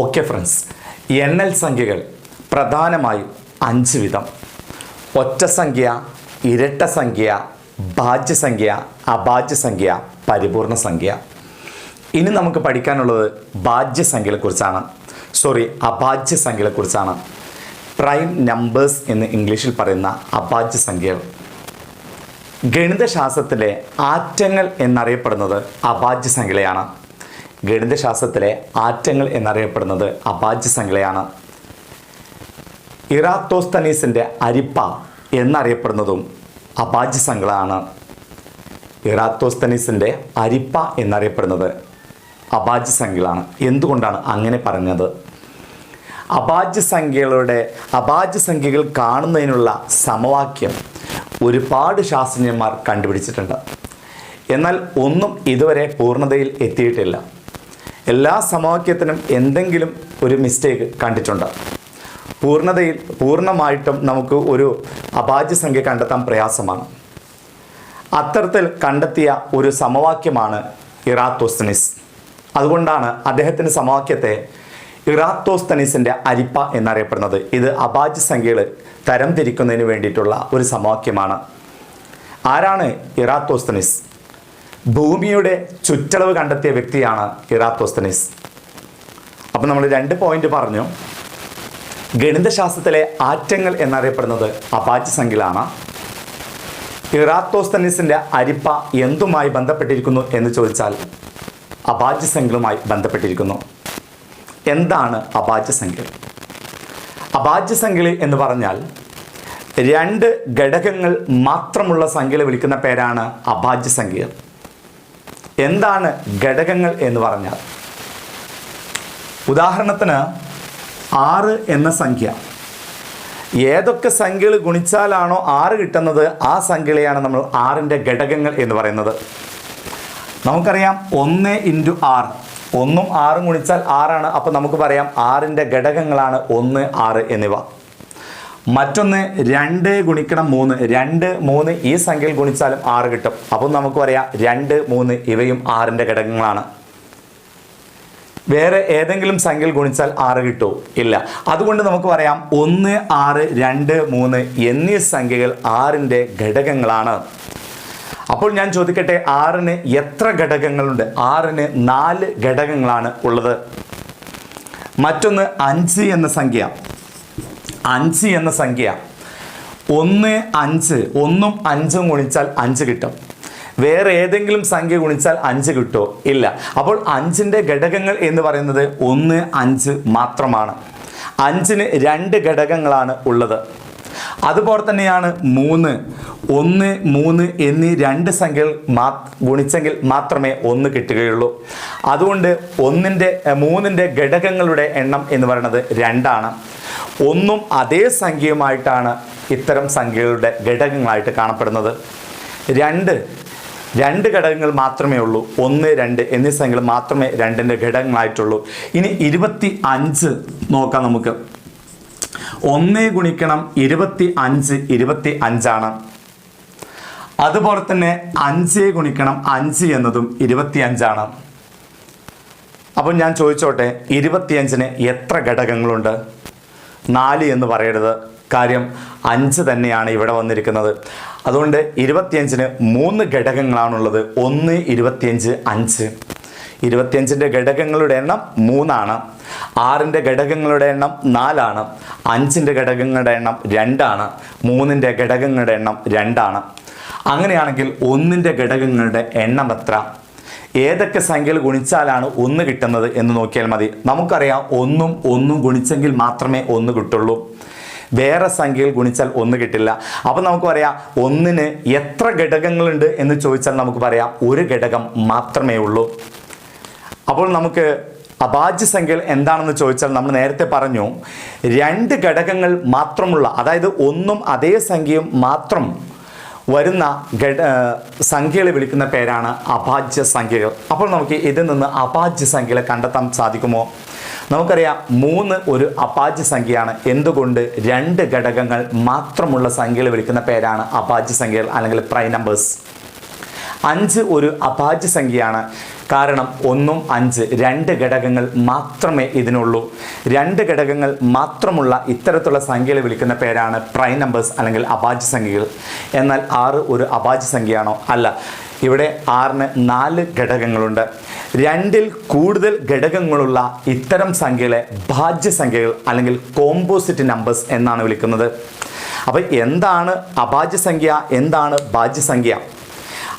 Okay friends എണ്ണൽ സംഖ്യകൾ പ്രധാനമായും അഞ്ച് വിധം. ഒറ്റ സംഖ്യ ഇരട്ട സംഖ്യ ഭാജ്യസംഖ്യ അഭാജ്യസംഖ്യ പരിപൂർണ സംഖ്യ. ഇനി നമുക്ക് പഠിക്കാനുള്ളത് ഭാജ്യസംഖ്യകളെക്കുറിച്ചാണ് സോറി അഭാജ്യസംഖ്യകളെക്കുറിച്ചാണ് പ്രൈം നമ്പേഴ്സ് എന്ന് ഇംഗ്ലീഷിൽ പറയുന്ന അഭാജ്യസംഖ്യകൾ ഗണിതശാസ്ത്രത്തിലെ ആറ്റങ്ങൾ എന്നറിയപ്പെടുന്നത് അഭാജ്യസംഖ്യയാണ് ഗണിതശാസ്ത്രത്തിലെ ആറ്റങ്ങൾ എന്നറിയപ്പെടുന്നത് അഭാജ്യസംഖ്യയാണ് ഇറാത്തോസ്തനീസിന്റെ അരിപ്പ എന്നറിയപ്പെടുന്നതും അഭാജ്യസംഖ്യകളാണ് ഇറാത്തോസ്തനീസിന്റെ അരിപ്പ എന്നറിയപ്പെടുന്നത് അഭാജ്യസംഖ്യകളാണ് എന്തുകൊണ്ടാണ് അങ്ങനെ പറഞ്ഞത്? അഭാജ്യസംഖ്യകളുടെ അഭാജ്യസംഖ്യകൾ കാണുന്നതിനുള്ള സമവാക്യം ഒരുപാട് ശാസ്ത്രജ്ഞന്മാർ കണ്ടുപിടിച്ചിട്ടുണ്ട്. എന്നാൽ ഒന്നും ഇതുവരെ പൂർണതയിൽ എത്തിയിട്ടില്ല. എല്ലാ സമവാക്യത്തിനും എന്തെങ്കിലും ഒരു മിസ്റ്റേക്ക് കണ്ടിട്ടുണ്ട്. പൂർണതയിൽ പൂർണമായിട്ടും നമുക്ക് ഒരു അഭാജ്യസംഖ്യ കണ്ടെത്താൻ പ്രയാസമാണ്. അത്തരത്തിൽ കണ്ടെത്തിയ ഒരു സമവാക്യമാണ് ഇറാത്തോസ്തനിസ്. അതുകൊണ്ടാണ് അദ്ദേഹത്തിന്റെ സമവാക്യത്തെ ഇറാത്തോസ്തനിസിന്റെ അരിപ്പ എന്നറിയപ്പെടുന്നത്. ഇത് അഭാജ്യ സംഖ്യകൾ തരംതിരിക്കുന്നതിന് വേണ്ടിയിട്ടുള്ള ഒരു സമവാക്യമാണ്. ആരാണ് ഇറാത്തോസ്തനിസ്? ഭൂമിയുടെ ചുറ്റളവ് കണ്ടെത്തിയ വ്യക്തിയാണ് ഇറാത്തോസ്തനീസ് അപ്പം നമ്മൾ രണ്ട് പോയിന്റ് പറഞ്ഞു. ഗണിതശാസ്ത്രത്തിലെ ആറ്റങ്ങൾ എന്നറിയപ്പെടുന്നത് അപാച്ച് സംഖ്യകളാണ് ഇറാത്തോസ്തനീസിന്റെ അരിപ്പ എന്തുമായി ബന്ധപ്പെട്ടിരിക്കുന്നു എന്ന് ചോദിച്ചാൽ അപാച്ച് സംഖ്യയുമായി ബന്ധപ്പെട്ടിരിക്കുന്നു. എന്താണ് അപാച്ച് സംഖ്യ അപാച്ച് അഭാജ്യസംഖ്യ എന്ന് പറഞ്ഞാൽ രണ്ട് ഘടകങ്ങൾ മാത്രമുള്ള സംഖ്യകളെ വിളിക്കുന്ന പേരാണ് അഭാജ്യസംഖ്യ എന്താണ് ഘടകങ്ങൾ എന്ന് പറഞ്ഞാൽ? ഉദാഹരണത്തിന് ആറ് എന്ന സംഖ്യ. ഏതൊക്കെ സംഖ്യകൾ ഗുണിച്ചാലാണോ ആറ് കിട്ടുന്നത് ആ സംഖ്യകളെയാണ് നമ്മൾ ആറിന്റെ ഘടകങ്ങൾ എന്ന് പറയുന്നത്. നമുക്കറിയാം ഒന്ന് ഇന്റു ആറ്. ഒന്നും ആറും ഗുണിച്ചാൽ ആറാണ്. അപ്പോൾ നമുക്ക് പറയാം ആറിന്റെ ഘടകങ്ങളാണ് ഒന്ന് ആറ് എന്നിവ. മറ്റൊന്ന് രണ്ട് ഗുണിക്കണം മൂന്ന്. രണ്ട് മൂന്ന് ഈ സംഖ്യയിൽ ഗുണിച്ചാലും ആറ് കിട്ടും. അപ്പം നമുക്ക് പറയാം രണ്ട് മൂന്ന് ഇവയും ആറിന്റെ ഘടകങ്ങളാണ്. വേറെ ഏതെങ്കിലും സംഖ്യയിൽ ഗുണിച്ചാൽ ആറ് കിട്ടുമോ ഇല്ല. അതുകൊണ്ട് നമുക്ക് പറയാം ഒന്ന് ആറ് രണ്ട് മൂന്ന് എന്നീ സംഖ്യകൾ ആറിന്റെ ഘടകങ്ങളാണ്. അപ്പോൾ ഞാൻ ചോദിക്കട്ടെ ആറിന് എത്ര ഘടകങ്ങളുണ്ട്? ആറിന് നാല് ഘടകങ്ങളാണ് ഉള്ളത്. മറ്റൊന്ന് അഞ്ച് എന്ന സംഖ്യ. അഞ്ച് എന്ന സംഖ്യ. ഒന്ന് അഞ്ച് ഒന്നും അഞ്ചും ഗുണിച്ചാൽ അഞ്ച് കിട്ടും. വേറെ ഏതെങ്കിലും സംഖ്യ ഗുണിച്ചാൽ അഞ്ച് കിട്ടുമോ ഇല്ല. അപ്പോൾ അഞ്ചിന്റെ ഘടകങ്ങൾ എന്ന് പറയുന്നത് ഒന്ന് അഞ്ച് മാത്രമാണ്. അഞ്ചിന് രണ്ട് ഘടകങ്ങളാണ് ഉള്ളത്. അതുപോലെ തന്നെയാണ് മൂന്ന് ഒന്ന് മൂന്ന് എന്നീ രണ്ട് സംഖ്യകൾ മാ ഗുണിച്ചെങ്കിൽ മാത്രമേ ഒന്ന് കിട്ടുകയുള്ളൂ. അതുകൊണ്ട് ഒന്നിന്റെ മൂന്നിന്റെ ഘടകങ്ങളുടെ എണ്ണം എന്ന് പറയുന്നത് രണ്ടാണ്. ഒന്നും അതേ സംഖ്യയുമായിട്ടാണ് ഇത്തരം സംഖ്യകളുടെ ഘടകങ്ങളായിട്ട് കാണപ്പെടുന്നത്. രണ്ട് രണ്ട് ഘടകങ്ങൾ മാത്രമേ ഉള്ളൂ. ഒന്ന് രണ്ട് എന്നീ സംഖ്യകൾ മാത്രമേ രണ്ടിന്റെ ഘടകങ്ങളായിട്ടുള്ളൂ. ഇനി ഇരുപത്തി അഞ്ച് നോക്കാം നമുക്ക്. ഒന്ന് ഗുണിക്കണം ഇരുപത്തി അഞ്ച് ഇരുപത്തി അഞ്ചാണ് അതുപോലെ തന്നെ അഞ്ച് ഗുണിക്കണം അഞ്ച് എന്നതും ഇരുപത്തി അഞ്ചാണ് അപ്പോൾ ഞാൻ ചോദിച്ചോട്ടെ ഇരുപത്തിയഞ്ചിന് എത്ര ഘടകങ്ങളുണ്ട്? നാല് എന്ന് പറയരുത്. കാര്യം അഞ്ച് തന്നെയാണ് ഇവിടെ വന്നിരിക്കുന്നത്. അതുകൊണ്ട് ഇരുപത്തിയഞ്ചിന് മൂന്ന് ഘടകങ്ങളാണുള്ളത്. ഒന്ന് ഇരുപത്തിയഞ്ച് അഞ്ച്. ഇരുപത്തിയഞ്ചിന്റെ ഘടകങ്ങളുടെ എണ്ണം മൂന്നാണ്. ആറിന്റെ ഘടകങ്ങളുടെ എണ്ണം നാലാണ്. അഞ്ചിന്റെ ഘടകങ്ങളുടെ എണ്ണം രണ്ടാണ്. മൂന്നിന്റെ ഘടകങ്ങളുടെ എണ്ണം രണ്ടാണ്. അങ്ങനെയാണെങ്കിൽ ഒന്നിന്റെ ഘടകങ്ങളുടെ എണ്ണം എത്ര? ഏതൊക്കെ സംഖ്യകൾ ഗുണിച്ചാലാണ് ഒന്ന് കിട്ടുന്നത് എന്ന് നോക്കിയാൽ മതി. നമുക്കറിയാം ഒന്നും ഒന്നും ഗുണിച്ചെങ്കിൽ മാത്രമേ ഒന്ന് കിട്ടുള്ളൂ. വേറെ സംഖ്യകൾ ഗുണിച്ചാൽ ഒന്ന് കിട്ടില്ല. അപ്പം നമുക്ക് പറയാം ഒന്നിന് എത്ര ഘടകങ്ങളുണ്ട് എന്ന് ചോദിച്ചാൽ നമുക്ക് പറയാം ഒരു ഘടകം മാത്രമേ ഉള്ളൂ. അപ്പോൾ നമുക്ക് അഭാജ്യ സംഖ്യകൾ എന്താണെന്ന് ചോദിച്ചാൽ നമ്മൾ നേരത്തെ പറഞ്ഞു രണ്ട് ഘടകങ്ങൾ മാത്രമുള്ള അതായത് ഒന്നും അതേ സംഖ്യയും മാത്രം വരുന്ന സംഖ്യകളെ വിളിക്കുന്ന പേരാണ് അഭാജ്യ സംഖ്യകൾ. അപ്പോൾ നമുക്ക് ഇതിൽ നിന്ന് അഭാജ്യ സംഖ്യകളെ കണ്ടെത്താൻ സാധിക്കുമോ? നമുക്കറിയാം മൂന്ന് ഒരു അപാജ്യ സംഖ്യയാണ്. എന്തുകൊണ്ട്? രണ്ട് ഘടകങ്ങൾ മാത്രമുള്ള സംഖ്യകൾ വിളിക്കുന്ന പേരാണ് അപാജ്യ സംഖ്യകൾ അല്ലെങ്കിൽ പ്രൈ നമ്പേഴ്സ്. അഞ്ച് ഒരു അഭാജ്യ സംഖ്യയാണ്. കാരണം ഒന്നും അഞ്ച് രണ്ട് ഘടകങ്ങൾ മാത്രമേ ഇതിനുള്ളൂ. രണ്ട് ഘടകങ്ങൾ മാത്രമുള്ള ഇത്തരത്തിലുള്ള സംഖ്യകളെ വിളിക്കുന്ന പേരാണ് പ്രൈം നമ്പേഴ്സ് അല്ലെങ്കിൽ അഭാജ്യ സംഖ്യകൾ. എന്നാൽ ആറ് ഒരു അഭാജ്യ സംഖ്യയാണോ? അല്ല. ഇവിടെ ആറിന് നാല് ഘടകങ്ങളുണ്ട്. രണ്ടിൽ കൂടുതൽ ഘടകങ്ങളുള്ള ഇത്തരം സംഖ്യകളെ ഭാജ്യസംഖ്യകൾ അല്ലെങ്കിൽ കോമ്പോസിറ്റ് നമ്പേഴ്സ് എന്നാണ് വിളിക്കുന്നത്. അപ്പോൾ എന്താണ് അഭാജ്യസംഖ്യ എന്താണ് ഭാജ്യസംഖ്യ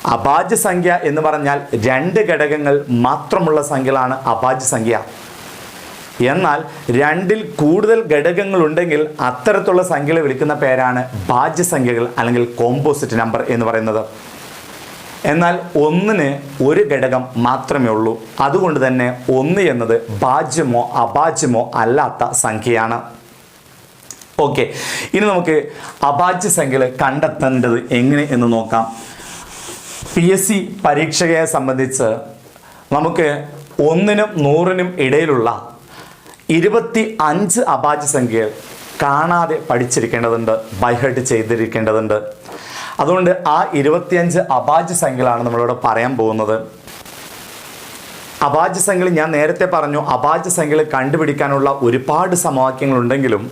അഭാജ്യസംഖ്യ എന്ന് പറഞ്ഞാൽ രണ്ട് ഘടകങ്ങൾ മാത്രമുള്ള സംഖ്യകളാണ് അഭാജ്യസംഖ്യ എന്നാൽ രണ്ടിൽ കൂടുതൽ ഘടകങ്ങൾ ഉണ്ടെങ്കിൽ അത്തരത്തിലുള്ള സംഖ്യകളെ വിളിക്കുന്ന പേരാണ് ഭാജ്യസംഖ്യകൾ അല്ലെങ്കിൽ കോമ്പോസിറ്റ് നമ്പർ എന്ന് പറയുന്നത്. എന്നാൽ ഒന്നിന് ഒരു ഘടകം മാത്രമേ ഉള്ളൂ. അതുകൊണ്ട് തന്നെ ഒന്ന് എന്നത് ഭാജ്യമോ അഭാജ്യമോ അല്ലാത്ത സംഖ്യയാണ്. ഓക്കെ. ഇനി നമുക്ക് അഭാജ്യ സംഖ്യകൾ കണ്ടെത്തേണ്ടത് എങ്ങനെ എന്ന് നോക്കാം. പി എസ് സി പരീക്ഷയെ സംബന്ധിച്ച് നമുക്ക് ഒന്നിനും നൂറിനും ഇടയിലുള്ള ഇരുപത്തി അഞ്ച് അഭാജ്യ സംഖ്യകൾ കാണാതെ പഠിച്ചിരിക്കേണ്ടതുണ്ട് ബൈഹേർട്ട് ചെയ്തിരിക്കേണ്ടതുണ്ട്. അതുകൊണ്ട് ആ ഇരുപത്തിയഞ്ച് അഭാജ്യ സംഖ്യകളാണ് നമ്മളിവിടെ പറയാൻ പോകുന്നത്. അഭാജ്യ സംഖ്യകൾ ഞാൻ നേരത്തെ പറഞ്ഞു അഭാജ്യ സംഖ്യകൾ കണ്ടുപിടിക്കാനുള്ള ഒരുപാട് സമവാക്യങ്ങളുണ്ടെങ്കിലും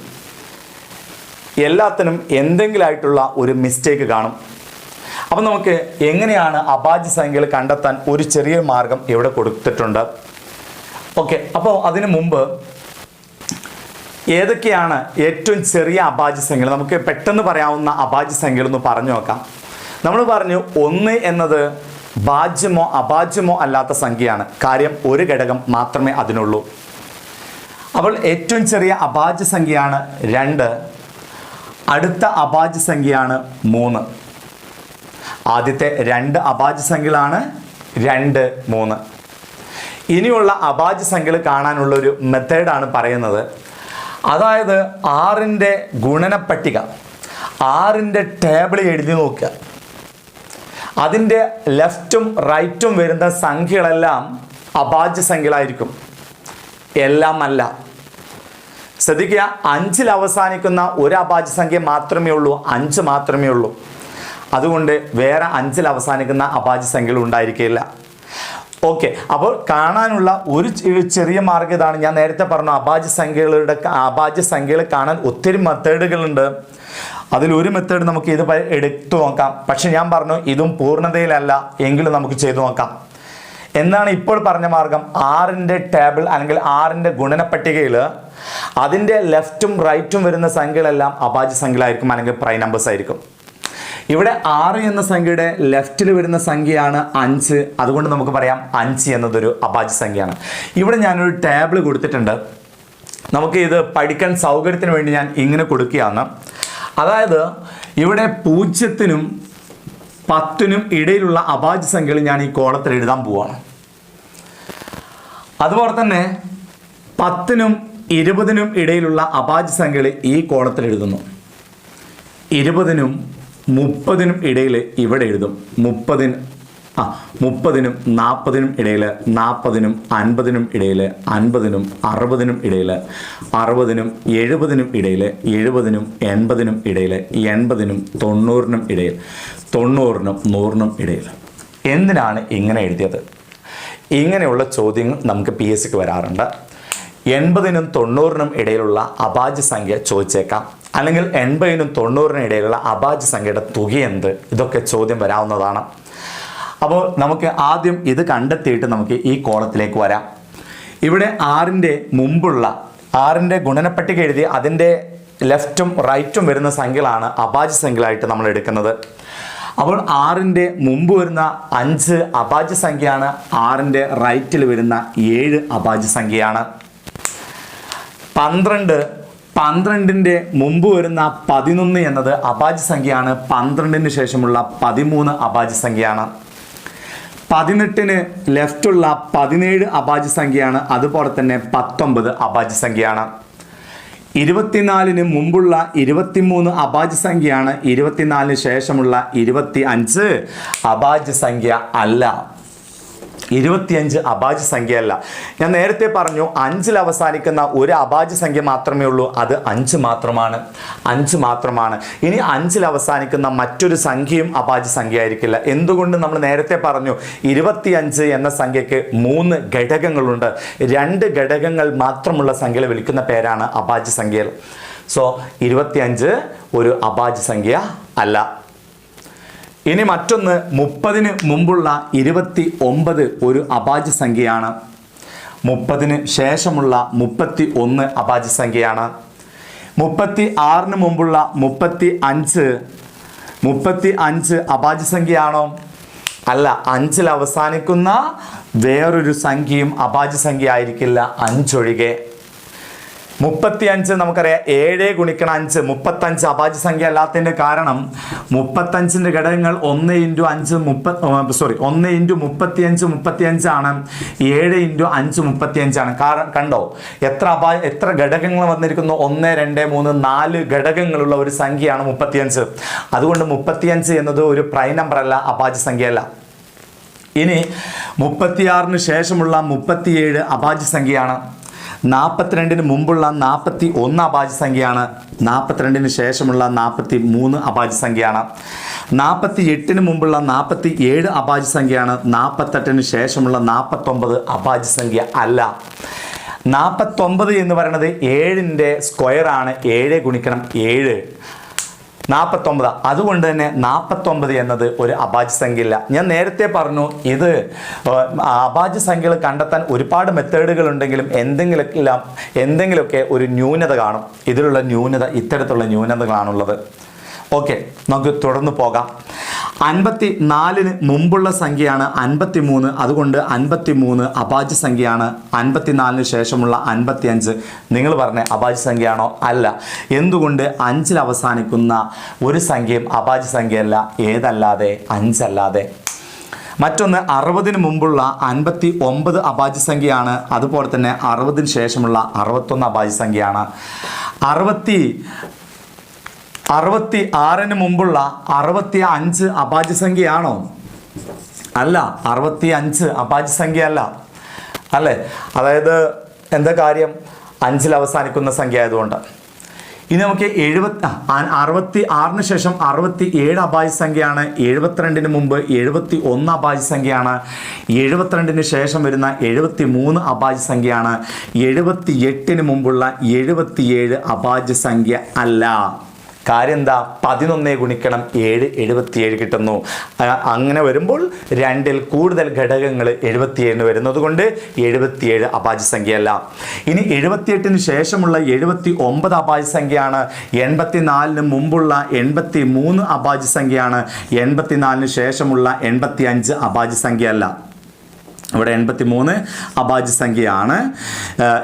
എല്ലാത്തിനും എന്തെങ്കിലുമായിട്ടുള്ള ഒരു മിസ്റ്റേക്ക് കാണും. അപ്പം നമുക്ക് എങ്ങനെയാണ് അഭാജ്യ സംഖ്യകൾ കണ്ടെത്താൻ ഒരു ചെറിയ മാർഗം ഇവിടെ കൊടുത്തിട്ടുണ്ട്. ഓക്കെ അപ്പോൾ അതിനു മുമ്പ് ഏതൊക്കെയാണ് ഏറ്റവും ചെറിയ അഭാജ്യ സംഖ്യകൾ? നമുക്ക് പെട്ടെന്ന് പറയാവുന്ന അഭാജ്യ സംഖ്യകൾ ഒന്ന് പറഞ്ഞു നോക്കാം. നമ്മൾ പറഞ്ഞു ഒന്ന് എന്നത് ഭാജ്യമോ അഭാജ്യമോ അല്ലാത്ത സംഖ്യയാണ്. കാര്യം ഒരു ഘടകം മാത്രമേ അതിനുള്ളൂ. അപ്പോൾ ഏറ്റവും ചെറിയ അഭാജ്യ സംഖ്യയാണ് രണ്ട്. അടുത്ത അഭാജ്യ സംഖ്യയാണ് മൂന്ന്. ആദ്യത്തെ രണ്ട് അഭാജ്യ സംഖ്യകളാണ് രണ്ട് മൂന്ന്. ഇനിയുള്ള അഭാജ്യ സംഖ്യകൾ കാണാനുള്ള ഒരു മെത്തേഡാണ് പറയുന്നത്. അതായത് ആറിന്റെ ഗുണനപ്പട്ടിക ആറിന്റെ ടേബിൾ എഴുതി നോക്കുക. അതിന്റെ ലെഫ്റ്റും റൈറ്റും വരുന്ന സംഖ്യകളെല്ലാം അഭാജ്യ സംഖ്യകളായിരിക്കും. എല്ലാം അല്ല ശ്രദ്ധിക്കുക അഞ്ചിൽ അവസാനിക്കുന്ന ഒരു അഭാജ്യ സംഖ്യ മാത്രമേ ഉള്ളൂ അഞ്ച് മാത്രമേ ഉള്ളൂ. അതുകൊണ്ട് വേറെ അഞ്ചിൽ അവസാനിക്കുന്ന അഭാജ്യ സംഖ്യകൾ ഉണ്ടായിരിക്കില്ല ഓക്കെ അപ്പോൾ കാണാനുള്ള ഒരു ചെറിയ മാർഗം ഇതാണ്. ഞാൻ നേരത്തെ പറഞ്ഞു അഭാജ്യ സംഖ്യകളുടെ അഭാജ്യ സംഖ്യകൾ കാണാൻ ഒത്തിരി മെത്തേഡുകളുണ്ട്. അതിലൊരു മെത്തേഡ് നമുക്ക് ഇത് എടുത്തു നോക്കാം. പക്ഷെ ഞാൻ പറഞ്ഞു ഇതും പൂർണതയിലല്ല എങ്കിലും നമുക്ക് ചെയ്തു നോക്കാം. എന്നാണ് ഇപ്പോൾ പറഞ്ഞ മാർഗം. ആറിന്റെ ടേബിൾ അല്ലെങ്കിൽ ആറിന്റെ ഗുണനപ്പട്ടികയിൽ അതിന്റെ ലെഫ്റ്റും റൈറ്റും വരുന്ന സംഖ്യകളെല്ലാം അഭാജ്യ സംഖ്യകളായിരിക്കും അല്ലെങ്കിൽ പ്രൈ നമ്പേഴ്സ് ആയിരിക്കും. ഇവിടെ ആറ് എന്ന സംഖ്യയുടെ ലെഫ്റ്റിൽ വരുന്ന സംഖ്യയാണ് അഞ്ച്. അതുകൊണ്ട് നമുക്ക് പറയാം അഞ്ച് എന്നതൊരു അഭാജ്യ സംഖ്യയാണ്. ഇവിടെ ഞാനൊരു ടേബിൾ കൊടുത്തിട്ടുണ്ട്. നമുക്ക് ഇത് പഠിക്കാൻ സൗകര്യത്തിന് വേണ്ടി ഞാൻ ഇങ്ങനെ കൊടുക്കുകയാണ്. അതായത് ഇവിടെ പൂജ്യത്തിനും പത്തിനും ഇടയിലുള്ള അഭാജ്യ സംഖ്യകൾ ഞാൻ ഈ കോളത്തിൽ എഴുതാൻ പോവാണ്. അതുപോലെ തന്നെ പത്തിനും ഇരുപതിനും ഇടയിലുള്ള അഭാജ്യ സംഖ്യകൾ ഈ കോളത്തിൽ എഴുതുന്നു. ഇരുപതിനും മുപ്പതിനും ഇടയിൽ ഇവിടെ എഴുതും. മുപ്പതിന് ആ മുപ്പതിനും നാൽപ്പതിനും ഇടയിൽ നാൽപ്പതിനും അൻപതിനും ഇടയിൽ അൻപതിനും അറുപതിനും ഇടയിൽ അറുപതിനും എഴുപതിനും ഇടയിൽ എഴുപതിനും എൺപതിനും ഇടയിൽ എൺപതിനും തൊണ്ണൂറിനും ഇടയിൽ തൊണ്ണൂറിനും നൂറിനും ഇടയിൽ എന്തിനാണ് ഇങ്ങനെ എഴുതിയത്? ഇങ്ങനെയുള്ള ചോദ്യങ്ങൾ നമുക്ക് പി എസ് സിക്ക് വരാറുണ്ട്. എൺപതിനും തൊണ്ണൂറിനും ഇടയിലുള്ള അഭാജ്യ സംഖ്യ ചോദിച്ചേക്കാം. അല്ലെങ്കിൽ എൺപതിനും തൊണ്ണൂറിനും ഇടയിലുള്ള അഭാജ്യ സംഖ്യയുടെ തുക എന്ത്? ഇതൊക്കെ ചോദ്യം വരാവുന്നതാണ്. അപ്പോൾ നമുക്ക് ആദ്യം ഇത് കണ്ടെത്തിയിട്ട് നമുക്ക് ഈ കോളത്തിലേക്ക് വരാം. ഇവിടെ ആറിന്റെ മുമ്പുള്ള ആറിന്റെ ഗുണനപ്പട്ടിക എഴുതി അതിന്റെ ലെഫ്റ്റും റൈറ്റും വരുന്ന സംഖ്യകളാണ് അഭാജ്യ സംഖ്യകളായിട്ട് നമ്മൾ എടുക്കുന്നത്. അപ്പോൾ ആറിന്റെ മുമ്പ് വരുന്ന അഞ്ച് അഭാജ്യ സംഖ്യയാണ് ആറിന്റെ റൈറ്റിൽ വരുന്ന ഏഴ് അഭാജ്യ സംഖ്യയാണ്. പന്ത്രണ്ട് പന്ത്രണ്ടിന്റെ മുമ്പ് വരുന്ന പതിനൊന്ന് എന്നത് അഭാജ്യ സംഖ്യയാണ്. പന്ത്രണ്ടിന് ശേഷമുള്ള പതിമൂന്ന് അഭാജ്യ സംഖ്യയാണ്. പതിനെട്ടിന് ലെഫ്റ്റുള്ള പതിനേഴ് അഭാജ്യ സംഖ്യയാണ്. അതുപോലെ തന്നെ പത്തൊമ്പത് അഭാജ്യ സംഖ്യയാണ്. ഇരുപത്തിനാലിന് മുമ്പുള്ള ഇരുപത്തിമൂന്ന് അഭാജ്യ സംഖ്യയാണ്. ഇരുപത്തിനാലിന് ശേഷമുള്ള ഇരുപത്തി അഞ്ച് അഭാജ്യ സംഖ്യ അല്ല. ഇരുപത്തിയഞ്ച് അഭാജ്യ സംഖ്യയല്ല. ഞാൻ നേരത്തെ പറഞ്ഞു അഞ്ചിൽ അവസാനിക്കുന്ന ഒരു അഭാജ്യ സംഖ്യ മാത്രമേ ഉള്ളൂ അത് അഞ്ച് മാത്രമാണ്. അഞ്ച് മാത്രമാണ്. ഇനി അഞ്ചിൽ അവസാനിക്കുന്ന മറ്റൊരു സംഖ്യയും അഭാജ്യ സംഖ്യ ആയിരിക്കില്ല എന്തുകൊണ്ട് നമ്മൾ നേരത്തെ പറഞ്ഞു ഇരുപത്തിയഞ്ച് എന്ന സംഖ്യയ്ക്ക് മൂന്ന് ഘടകങ്ങളുണ്ട്. രണ്ട് ഘടകങ്ങൾ മാത്രമുള്ള സംഖ്യകളെ വിളിക്കുന്ന പേരാണ് അഭാജ്യ സംഖ്യകൾ. സോ ഇരുപത്തിയഞ്ച് ഒരു അഭാജ്യ സംഖ്യ അല്ല. ഇനി മറ്റൊന്ന് മുപ്പതിന് മുമ്പുള്ള ഇരുപത്തി ഒമ്പത് ഒരു അപാജ സംഖ്യയാണ്. മുപ്പതിന് ശേഷമുള്ള മുപ്പത്തി ഒന്ന് അപാജ സംഖ്യയാണ്. മുപ്പത്തി ആറിന് മുമ്പുള്ള മുപ്പത്തി അഞ്ച് മുപ്പത്തി അഞ്ച് അപാജ സംഖ്യയാണോ? അല്ല അഞ്ചിൽ അവസാനിക്കുന്ന വേറൊരു സംഖ്യയും അപാജ സംഖ്യ ആയിരിക്കില്ല അഞ്ചൊഴികെ. മുപ്പത്തി അഞ്ച് നമുക്കറിയാം. ഏഴ് ഗുണിക്കണ അഞ്ച്. മുപ്പത്തഞ്ച് അഭാജ്യ സംഖ്യ അല്ലാത്തതിന്റെ കാരണം മുപ്പത്തഞ്ചിന്റെ ഘടകങ്ങൾ ഒന്ന് ഇന്റു അഞ്ച് മുപ്പത് സോറി ഒന്ന് ഇന്റു മുപ്പത്തി അഞ്ച് മുപ്പത്തി അഞ്ചാണ് ഏഴ് ഇന്റു അഞ്ച് മുപ്പത്തി അഞ്ചാണ് കാരണം കണ്ടോ? എത്ര അപാ എത്ര ഘടകങ്ങൾ വന്നിരിക്കുന്നു? ഒന്ന് രണ്ട് മൂന്ന് നാല് ഘടകങ്ങളുള്ള ഒരു സംഖ്യയാണ് മുപ്പത്തിയഞ്ച്. അതുകൊണ്ട് മുപ്പത്തിയഞ്ച് എന്നത് ഒരു പ്രൈം നമ്പർ അല്ല അഭാജ്യ സംഖ്യയല്ല ഇനി മുപ്പത്തിയാറിന് ശേഷമുള്ള മുപ്പത്തിയേഴ് അഭാജ്യ സംഖ്യയാണ് നാൽപ്പത്തിരണ്ടിന് മുമ്പുള്ള നാൽപ്പത്തി ഒന്ന് അപാചി സംഖ്യയാണ്. നാൽപ്പത്തിരണ്ടിന് ശേഷമുള്ള നാൽപ്പത്തി മൂന്ന് അഭാജ്യ സംഖ്യയാണ്. നാൽപ്പത്തി എട്ടിന് മുമ്പുള്ള നാൽപ്പത്തി ഏഴ് അഭാജ്യ സംഖ്യയാണ്. നാൽപ്പത്തെട്ടിന് ശേഷമുള്ള നാൽപ്പത്തൊമ്പത് അഭാജ്യ സംഖ്യ അല്ല. നാൽപ്പത്തൊമ്പത് എന്ന് പറയുന്നത് ഏഴിന്റെ സ്ക്വയറാണ്. ഏഴ് ഗുണിക്കണം ഏഴ്. നാൽപ്പത്തൊമ്പത് അതുകൊണ്ട് തന്നെ നാൽപ്പത്തൊമ്പത് എന്നത് ഒരു അഭാജ്യ സംഖ്യയില്ല. ഞാൻ നേരത്തെ പറഞ്ഞു ഇത് അഭാജ്യ സംഖ്യകൾ കണ്ടെത്താൻ ഒരുപാട് മെത്തേഡുകൾ ഉണ്ടെങ്കിലും എന്തെങ്കിലും എന്തെങ്കിലുമൊക്കെ ഒരു ന്യൂനത കാണും. ഇതിലുള്ള ന്യൂനത ഇത്തരത്തിലുള്ള ന്യൂനതകളാണുള്ളത്. ഓക്കെ നമുക്ക് തുടർന്ന് പോകാം. അൻപത്തി നാലിന് മുമ്പുള്ള സംഖ്യയാണ് അൻപത്തി മൂന്ന് അതുകൊണ്ട് അൻപത്തി മൂന്ന് അഭാജ്യ സംഖ്യയാണ്. അൻപത്തി നാലിന് ശേഷമുള്ള അൻപത്തി അഞ്ച് നിങ്ങൾ പറഞ്ഞ അഭാജ്യ സംഖ്യയാണോ? അല്ല. എന്തുകൊണ്ട് അഞ്ചിൽ അവസാനിക്കുന്ന ഒരു സംഖ്യയും അഭാജ്യ സംഖ്യയല്ല? ഏതല്ലാതെ? അഞ്ചല്ലാതെ. മറ്റൊന്ന് അറുപതിന് മുമ്പുള്ള അൻപത്തി ഒമ്പത് അഭാജ്യ സംഖ്യയാണ്. അതുപോലെ തന്നെ അറുപതിന് ശേഷമുള്ള അറുപത്തൊന്ന് അഭാജ്യ സംഖ്യയാണ്. അറുപത്തി അറുപത്തി ആറിന് മുമ്പുള്ള അറുപത്തി അഞ്ച് അഭാജ്യ സംഖ്യയാണോ? അല്ല അറുപത്തി അഞ്ച് അഭാജ്യ സംഖ്യ അല്ല? അല്ലേ അതായത് എന്താ കാര്യം? അഞ്ചിൽ അവസാനിക്കുന്ന സംഖ്യ ആയതുകൊണ്ട് ഇനി നമുക്ക് എഴുപത്തി അറുപത്തി ആറിന് ശേഷം അറുപത്തി ഏഴ് അഭാജ്യ സംഖ്യയാണ്. എഴുപത്തിരണ്ടിന് മുമ്പ് എഴുപത്തി ഒന്ന് അഭാജ്യ സംഖ്യയാണ്. എഴുപത്തിരണ്ടിന് ശേഷം വരുന്ന എഴുപത്തി മൂന്ന് അഭാജ്യ സംഖ്യയാണ്. എഴുപത്തി എട്ടിന് മുമ്പുള്ള എഴുപത്തിയേഴ് അഭാജ്യ സംഖ്യ അല്ല. കാര്യം എന്താ പതിനൊന്നേ ഗുണിക്കണം ഏഴ് എഴുപത്തിയേഴ് കിട്ടുന്നു. അങ്ങനെ വരുമ്പോൾ രണ്ടിൽ കൂടുതൽ ഘടകങ്ങൾ എഴുപത്തിയേഴിന് വരുന്നത് കൊണ്ട് എഴുപത്തിയേഴ് അഭാജ്യ സംഖ്യയല്ല. ഇനി എഴുപത്തിയെട്ടിന് ശേഷമുള്ള എഴുപത്തി ഒമ്പത് അഭാജ്യ സംഖ്യയാണ്. എൺപത്തിനാലിന് മുമ്പുള്ള എൺപത്തി മൂന്ന് അഭാജ്യ സംഖ്യയാണ്. എൺപത്തിനാലിന് ശേഷമുള്ള എൺപത്തി അഞ്ച് അഭാജ്യ സംഖ്യയല്ല. ഇവിടെ എൺപത്തി മൂന്ന് അഭാജ്യ സംഖ്യയാണ്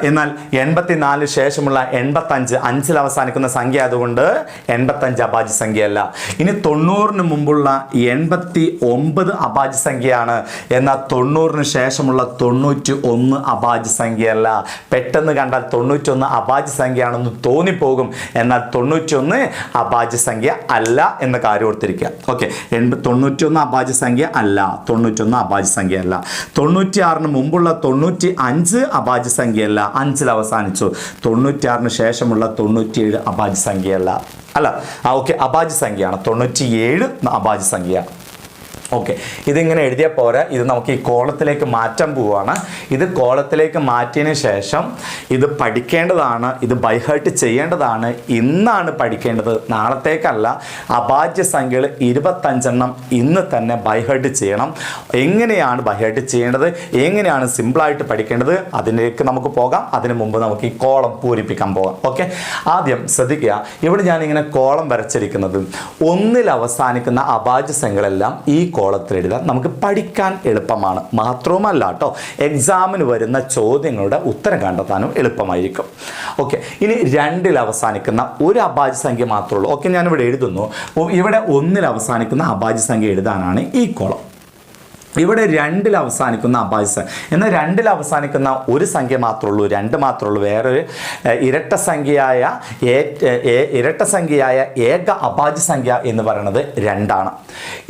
എന്നാൽ എൺപത്തിനാലിന് ശേഷമുള്ള എൺപത്തഞ്ച് അഞ്ചിൽ അവസാനിക്കുന്ന സംഖ്യ ആയതുകൊണ്ട് എൺപത്തഞ്ച് അഭാജ്യ സംഖ്യയല്ല. ഇനി തൊണ്ണൂറിന് മുമ്പുള്ള എൺപത്തി ഒമ്പത് അഭാജ്യ സംഖ്യയാണ്. എന്നാൽ തൊണ്ണൂറിന് ശേഷമുള്ള തൊണ്ണൂറ്റി ഒന്ന് അഭാജ്യ സംഖ്യയല്ല. പെട്ടെന്ന് കണ്ടാൽ തൊണ്ണൂറ്റൊന്ന് അഭാജ്യ സംഖ്യയാണെന്ന് തോന്നിപ്പോകും. എന്നാൽ തൊണ്ണൂറ്റൊന്ന് അഭാജ്യ സംഖ്യ അല്ല എന്ന് കാര്യം ഓർത്തിരിക്കുക. ഓക്കെ. തൊണ്ണൂറ്റി തൊണ്ണൂറ്റൊന്ന് അഭാജ്യ സംഖ്യ അല്ല. തൊണ്ണൂറ്റൊന്ന് അഭാജ്യ സംഖ്യ അല്ല. തൊണ്ണൂറ്റിയാറിന് മുമ്പുള്ള തൊണ്ണൂറ്റി അഞ്ച് അഭാജ്യ സംഖ്യയല്ല. അഞ്ചിൽ അവസാനിച്ചു. തൊണ്ണൂറ്റിയാറിന് ശേഷമുള്ള തൊണ്ണൂറ്റിയേഴ് അഭാജ്യ സംഖ്യയല്ല. അല്ല ആ ഓക്കെ അഭാജ്യ സംഖ്യയാണ്. തൊണ്ണൂറ്റിയേഴ് അഭാജ്യ സംഖ്യയാണ് ഓക്കെ ഇതിങ്ങനെ എഴുതിയാൽ പോരാ. ഇത് നമുക്ക് ഈ കോളത്തിലേക്ക് മാറ്റാൻ പോവുകയാണ് ഇത് കോളത്തിലേക്ക് മാറ്റിയതിന് ശേഷം ഇത് പഠിക്കേണ്ടതാണ് ഇത് ബൈഹേർട്ട് ചെയ്യേണ്ടതാണ് ഇന്നാണ് പഠിക്കേണ്ടത്. നാളത്തേക്കല്ല അഭാജ്യ സംഖ്യകൾ ഇരുപത്തഞ്ചെണ്ണം ഇന്ന് തന്നെ ബൈഹേർട്ട് ചെയ്യണം. എങ്ങനെയാണ് ബൈഹേർട്ട് ചെയ്യേണ്ടത്? എങ്ങനെയാണ് സിമ്പിളായിട്ട് പഠിക്കേണ്ടത്? അതിലേക്ക് നമുക്ക് പോകാം. അതിനു മുമ്പ് നമുക്ക് ഈ കോളം പൂരിപ്പിക്കാൻ പോകാം. ഓക്കെ ആദ്യം ശ്രദ്ധിക്കുക. ഇവിടെ ഞാനിങ്ങനെ കോളം വരച്ചിരിക്കുന്നത്. ഒന്നിൽ അവസാനിക്കുന്ന അഭാജ്യ സംഖ്യകളെല്ലാം ഈ കോളത്തിൽ എഴുതാൻ നമുക്ക് പഠിക്കാൻ എളുപ്പമാണ്. മാത്രവുമല്ല കേട്ടോ എക്സാമിന് വരുന്ന ചോദ്യങ്ങളുടെ ഉത്തരം കണ്ടെത്താനും എളുപ്പമായിരിക്കും. ഓക്കെ ഇനി രണ്ടിൽ അവസാനിക്കുന്ന ഒരു അഭാജ്യ സംഖ്യ മാത്രമേ ഉള്ളൂ. ഓക്കെ ഞാനിവിടെ എഴുതുന്നു. ഇവിടെ ഒന്നിൽ അവസാനിക്കുന്ന അഭാജ്യ സംഖ്യ എഴുതാനാണ് ഈ കോളം. ഇവിടെ രണ്ടിൽ അവസാനിക്കുന്ന സംഖ്യ എന്നാൽ രണ്ടിൽ അവസാനിക്കുന്ന ഒരു സംഖ്യ മാത്രമേ ഉള്ളൂ രണ്ട് മാത്രമേ ഉള്ളൂ. വേറൊരു ഇരട്ട സംഖ്യയായ ഇരട്ട സംഖ്യയായ ഏക അബാജ് സംഖ്യ എന്ന് പറയുന്നത് രണ്ടാണ്.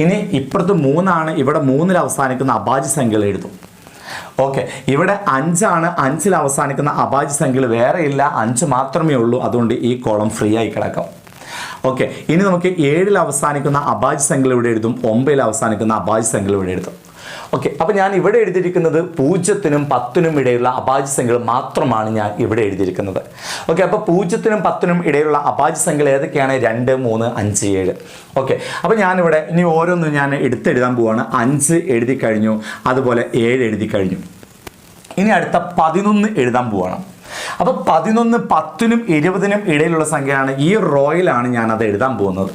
ഇനി ഇപ്പുറത്ത് മൂന്നാണ് ഇവിടെ മൂന്നിൽ അവസാനിക്കുന്ന അബാജ് സംഖ്യകൾ എഴുതും. ഓക്കെ ഇവിടെ അഞ്ചാണ് അഞ്ചിൽ അവസാനിക്കുന്ന അബാജ് സംഖ്യകൾ വേറെ ഇല്ല അഞ്ച് മാത്രമേ ഉള്ളൂ അതുകൊണ്ട് ഈ കോളം ഫ്രീ ആയി കിടക്കാം. ഓക്കെ ഇനി നമുക്ക് ഏഴിൽ അവസാനിക്കുന്ന അബാജ് സംഖ്യകൾ ഇവിടെ എഴുതും ഒമ്പതിൽ അവസാനിക്കുന്ന അബാജ് സംഖ്യകൾ ഇവിടെ എഴുതും. ഓക്കെ അപ്പോൾ ഞാൻ ഇവിടെ എഴുതിയിരിക്കുന്നത് പൂജ്യത്തിനും പത്തിനും ഇടയിലുള്ള അഭാജ്യ സംഖ്യകൾ മാത്രമാണ് ഞാൻ ഇവിടെ എഴുതിയിരിക്കുന്നത്. ഓക്കെ അപ്പോൾ പൂജ്യത്തിനും പത്തിനും ഇടയിലുള്ള അഭാജ്യ സംഖ്യകൾ ഏതൊക്കെയാണ്? രണ്ട് മൂന്ന് അഞ്ച് ഏഴ്. ഓക്കെ അപ്പോൾ ഞാനിവിടെ ഇനി ഓരോന്നും ഞാൻ എടുത്തെഴുതാൻ പോവാണ്. അഞ്ച് എഴുതി കഴിഞ്ഞു അതുപോലെ ഏഴ് എഴുതി കഴിഞ്ഞു. ഇനി അടുത്ത പതിനൊന്ന് എഴുതാൻ പോവാണ്. അപ്പോൾ പതിനൊന്ന് പത്തിനും ഇരുപതിനും ഇടയിലുള്ള സംഖ്യയാണ് ഈ റോയിലാണ് ഞാൻ അത് എഴുതാൻ പോകുന്നത്.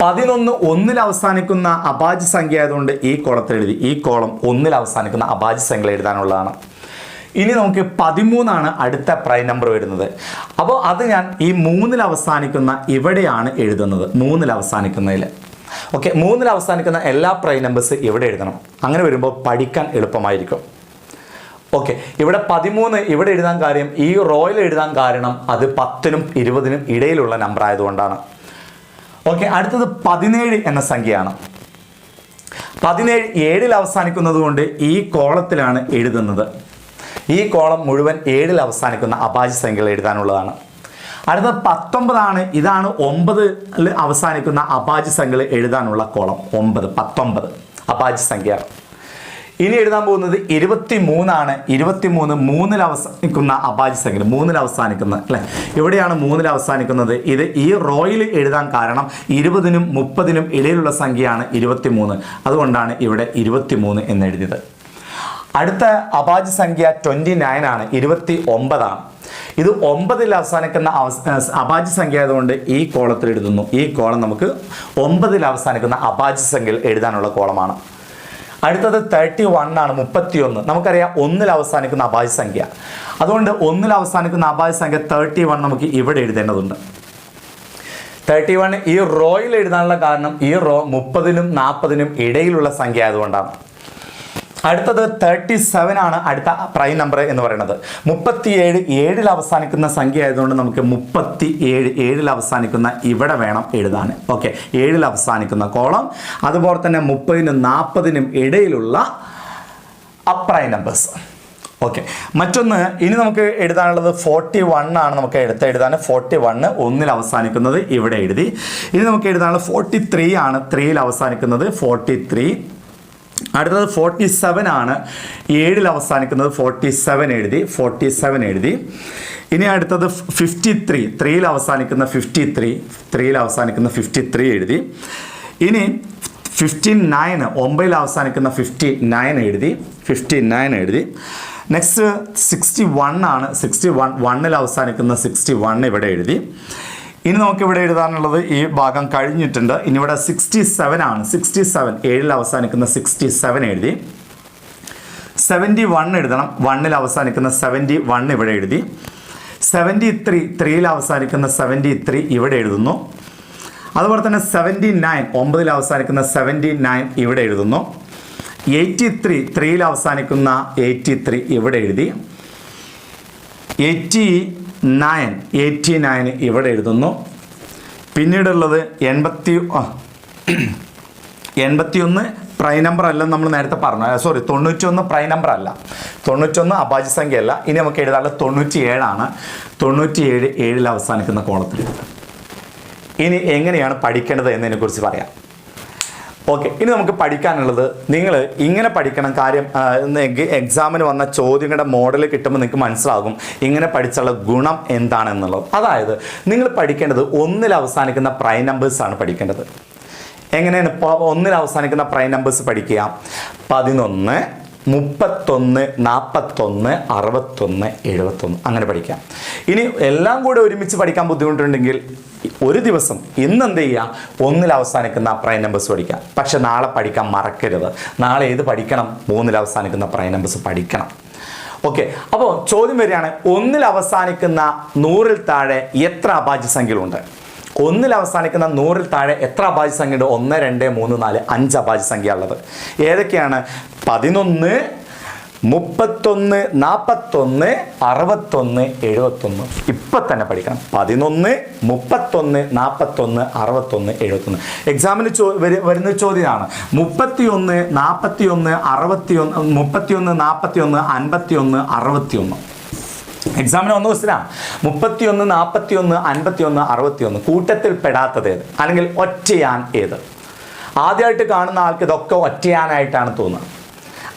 പതിനൊന്ന് ഒന്നിൽ അവസാനിക്കുന്ന അഭാജ്യ സംഖ്യ ആയതുകൊണ്ട് ഈ കോളത്തിൽ എഴുതി. ഈ കോളം ഒന്നിൽ അവസാനിക്കുന്ന അഭാജ്യ സംഖ്യ എഴുതാനുള്ളതാണ്. ഇനി നമുക്ക് പതിമൂന്നാണ് അടുത്ത പ്രൈം നമ്പർ വരുന്നത്. അപ്പോൾ അത് ഞാൻ ഈ മൂന്നിൽ അവസാനിക്കുന്ന ഇവിടെയാണ് എഴുതുന്നത്. മൂന്നിൽ അവസാനിക്കുന്നതിൽ. ഓക്കെ മൂന്നിൽ അവസാനിക്കുന്ന എല്ലാ പ്രൈം നമ്പേഴ്സ് ഇവിടെ എഴുതണം. അങ്ങനെ വരുമ്പോൾ പഠിക്കാൻ എളുപ്പമായിരിക്കും. ഓക്കെ ഇവിടെ പതിമൂന്ന് ഇവിടെ എഴുതാൻ കാര്യം ഈ റോയിൽ എഴുതാൻ കാരണം അത് പത്തിനും ഇരുപതിനും ഇടയിലുള്ള നമ്പർ ആയതുകൊണ്ടാണ്. ഓക്കെ അടുത്തത് പതിനേഴ് എന്ന സംഖ്യയാണ്. പതിനേഴ് ഏഴിൽ അവസാനിക്കുന്നത് കൊണ്ട് ഈ കോളത്തിലാണ് എഴുതുന്നത്. ഈ കോളം മുഴുവൻ ഏഴിൽ അവസാനിക്കുന്ന അഭാജ്യ സംഖ്യകൾ എഴുതാനുള്ളതാണ്. അടുത്ത പത്തൊമ്പതാണ് ഇതാണ് ഒമ്പതിൽ അവസാനിക്കുന്ന അഭാജ്യ സംഖ്യകൾ എഴുതാനുള്ള കോളം. ഒമ്പത് പത്തൊമ്പത് അഭാജ്യ സംഖ്യ ഇനി എഴുതാൻ പോകുന്നത് ഇരുപത്തി മൂന്നാണ് ഇരുപത്തി മൂന്ന് മൂന്നിൽ അവസാനിക്കുന്ന അഭാജ്യ സംഖ്യ മൂന്നിൽ അവസാനിക്കുന്നത് അല്ലെ? എവിടെയാണ് മൂന്നിൽ അവസാനിക്കുന്നത് ഇത് ഈ റോയിൽ എഴുതാൻ കാരണം ഇരുപതിനും മുപ്പതിനും ഇടയിലുള്ള സംഖ്യയാണ് ഇരുപത്തി മൂന്ന് അതുകൊണ്ടാണ് ഇവിടെ ഇരുപത്തി മൂന്ന് എന്ന് എഴുതിയത് അടുത്ത അഭാജ്യ സംഖ്യ ട്വന്റി നയൻ ആണ് ഇരുപത്തി ഒമ്പതാണ് ഇത് ഒമ്പതിൽ അവസാനിക്കുന്ന അവസ അഭാജ്യ സംഖ്യ ആയതുകൊണ്ട് ഈ കോളത്തിൽ എഴുതുന്നു. ഈ കോളം നമുക്ക് ഒമ്പതിൽ അവസാനിക്കുന്ന അഭാജ്യ സംഖ്യയിൽ എഴുതാനുള്ള കോളമാണ്. അടുത്തത് തേർട്ടി വൺ ആണ് മുപ്പത്തി ഒന്ന് നമുക്കറിയാം ഒന്നിൽ അവസാനിക്കുന്ന അപായ സംഖ്യ. അതുകൊണ്ട് ഒന്നിൽ അവസാനിക്കുന്ന അപായ സംഖ്യ തേർട്ടി വൺ നമുക്ക് ഇവിടെ എഴുതേണ്ടതുണ്ട്. തേർട്ടി വൺ ഈ റോയിൽ എഴുതാനുള്ള കാരണം ഈ റോ മുപ്പതിനും നാൽപ്പതിനും ഇടയിലുള്ള സംഖ്യ ആയതുകൊണ്ടാണ്. അടുത്തത് തേർട്ടി സെവൻ ആണ് അടുത്ത പ്രൈം നമ്പർ എന്ന് പറയുന്നത്. മുപ്പത്തിയേഴ് ഏഴിൽ അവസാനിക്കുന്ന സംഖ്യ ആയതുകൊണ്ട് നമുക്ക് മുപ്പത്തി ഏഴ് ഏഴിൽ അവസാനിക്കുന്ന ഇവിടെ വേണം എഴുതാൻ. ഓക്കെ ഏഴിൽ അവസാനിക്കുന്ന കോളം അതുപോലെ തന്നെ മുപ്പതിനും നാൽപ്പതിനും ഇടയിലുള്ള അപ്രൈം നമ്പേഴ്സ് ഓക്കെ മറ്റൊന്ന് ഇനി നമുക്ക് എഴുതാനുള്ളത് ഫോർട്ടി വൺ ആണ് നമുക്ക് എടുത്ത് എഴുതാൻ. ഫോർട്ടി വണ്ണ് ഒന്നിൽ അവസാനിക്കുന്നത് ഇവിടെ എഴുതി. ഇനി നമുക്ക് എഴുതാനുള്ളത് ഫോർട്ടി ത്രീ ആണ് ത്രീയിൽ അവസാനിക്കുന്നത്. ഫോർട്ടി ത്രീ അടുത്തത് ഫോർട്ടി സെവൻ ആണ്. ഏഴിൽ അവസാനിക്കുന്നത് ഫോർട്ടി സെവൻ എഴുതി ഫോർട്ടി സെവൻ എഴുതി. ഇനി അടുത്തത് ഫിഫ്റ്റി ത്രീ ത്രീയിൽ അവസാനിക്കുന്ന ഫിഫ്റ്റി ത്രീ ത്രീയിൽ അവസാനിക്കുന്ന ഫിഫ്റ്റി ത്രീ എഴുതി. ഇനി ഫിഫ്റ്റി നയൻ ഒമ്പതിൽ അവസാനിക്കുന്ന ഫിഫ്റ്റി നയൻ എഴുതി ഫിഫ്റ്റി നയൻ എഴുതി. നെക്സ്റ്റ് സിക്സ്റ്റി വൺ ആണ്. സിക്സ്റ്റി വൺ വണ്ണിൽ അവസാനിക്കുന്ന സിക്സ്റ്റി വൺ ഇവിടെ എഴുതി. ഇനി നമുക്ക് ഇവിടെ എഴുതാനുള്ളത് ഈ ഭാഗം കഴിഞ്ഞിട്ടുണ്ട്. ഇനി ഇവിടെ സിക്സ്റ്റി സെവൻ ആണ്. സിക്സ്റ്റി സെവൻ ഏഴിൽ അവസാനിക്കുന്ന സിക്സ്റ്റി സെവൻ എഴുതി. സെവന്റി വൺ എഴുതണം വണ്ണിൽ അവസാനിക്കുന്ന സെവന്റി വൺ ഇവിടെ എഴുതി. സെവന്റി ത്രീ ത്രീയിൽ അവസാനിക്കുന്ന സെവന്റി ത്രീ ഇവിടെ എഴുതുന്നു. അതുപോലെ തന്നെ സെവന്റി നയൻ ഒമ്പതിൽ അവസാനിക്കുന്ന സെവന്റി നയൻ ഇവിടെ എഴുതുന്നു. എയ്റ്റി ത്രീ ത്രീയിൽ അവസാനിക്കുന്ന എയ്റ്റി ത്രീ ഇവിടെ എഴുതി. എയ്റ്റി നയൻ എയ്റ്റി നയൻ ഇവിടെ എഴുതുന്നു. പിന്നീടുള്ളത് എൺപത്തി എൺപത്തിയൊന്ന് പ്രൈ നമ്പർ അല്ല നമ്മൾ നേരത്തെ പറഞ്ഞു. സോറി തൊണ്ണൂറ്റൊന്ന് പ്രൈ നമ്പർ അല്ല. തൊണ്ണൂറ്റൊന്ന് അഭാജ്യ സംഖ്യ അല്ല ഇനി നമുക്ക് എഴുതാനുള്ളത് തൊണ്ണൂറ്റി ഏഴാണ് തൊണ്ണൂറ്റി ഏഴ് ഏഴിൽ അവസാനിക്കുന്ന കോളത്തിൽ ഇനി എങ്ങനെയാണ് പഠിക്കേണ്ടത് എന്നതിനെക്കുറിച്ച് പറയാം. ഓക്കെ ഇനി നമുക്ക് പഠിക്കാനുള്ളത് നിങ്ങൾ ഇങ്ങനെ പഠിക്കണം കാര്യം എക്സാമിന് വന്ന ചോദ്യങ്ങളുടെ മോഡൽ കിട്ടുമ്പോൾ നിങ്ങൾക്ക് മനസ്സിലാകും ഇങ്ങനെ പഠിച്ചുള്ള ഗുണം എന്താണെന്നുള്ളത്. അതായത് നിങ്ങൾ പഠിക്കേണ്ടത് ഒന്നിൽ അവസാനിക്കുന്ന പ്രൈം നമ്പേഴ്സാണ് പഠിക്കേണ്ടത്. എങ്ങനെയാണ് ഒന്നിൽ അവസാനിക്കുന്ന പ്രൈം നമ്പേഴ്സ് പഠിക്കുക? പതിനൊന്ന് മുപ്പത്തൊന്ന് നാൽപ്പത്തൊന്ന് അറുപത്തൊന്ന് എഴുപത്തൊന്ന്. അങ്ങനെ പഠിക്കാം. ഇനി എല്ലാം കൂടെ ഒരുമിച്ച് പഠിക്കാൻ ബുദ്ധിമുട്ടുണ്ടെങ്കിൽ ഒരു ദിവസം ഇന്ന് എന്ത് ചെയ്യുക ഒന്നിൽ അവസാനിക്കുന്ന പ്രൈം നമ്പേഴ്സ് പഠിക്കാം. പക്ഷെ നാളെ പഠിക്കാൻ മറക്കരുത്. നാളെ ഏത് പഠിക്കണം? മൂന്നിൽ അവസാനിക്കുന്ന പ്രൈം നമ്പേഴ്സ് പഠിക്കണം. ഓക്കെ അപ്പോൾ ചോദ്യം വരികയാണ് ഒന്നിൽ അവസാനിക്കുന്ന നൂറിൽ താഴെ എത്ര അഭാജ്യ സംഖ്യകളുണ്ട്? ഒന്നിൽ അവസാനിക്കുന്ന നൂറിൽ താഴെ എത്ര അഭാജ്യ സംഖ്യയുണ്ട്? ഒന്ന് രണ്ട് മൂന്ന് നാല് അഞ്ച് അഭാജ്യ സംഖ്യ ഉള്ളത് ഏതൊക്കെയാണ്? പതിനൊന്ന് മുപ്പത്തൊന്ന് നാൽപ്പത്തൊന്ന് അറുപത്തൊന്ന് എഴുപത്തൊന്ന്. ഇപ്പം തന്നെ പഠിക്കണം. പതിനൊന്ന് മുപ്പത്തൊന്ന് നാൽപ്പത്തൊന്ന് അറുപത്തൊന്ന് എഴുപത്തൊന്ന്. എക്സാമിന് ചോ വരു- വരുന്ന ചോദ്യമാണ്. മുപ്പത്തിയൊന്ന് നാൽപ്പത്തിയൊന്ന് അറുപത്തിയൊന്ന് മുപ്പത്തിയൊന്ന് നാൽപ്പത്തിയൊന്ന് അൻപത്തിയൊന്ന് അറുപത്തിയൊന്ന്. എക്സാമിന് ഒന്ന് ക്വസ്റ്റിനാണ് മുപ്പത്തിയൊന്ന് നാൽപ്പത്തിയൊന്ന് അൻപത്തിയൊന്ന് അറുപത്തിയൊന്ന്. കൂട്ടത്തിൽ പെടാത്തത് ഏത്? അല്ലെങ്കിൽ ഒറ്റയാൻ ഏത്? ആദ്യമായിട്ട് കാണുന്ന ആൾക്ക് ഇതൊക്കെ ഒറ്റയാനായിട്ടാണ് തോന്നുന്നത്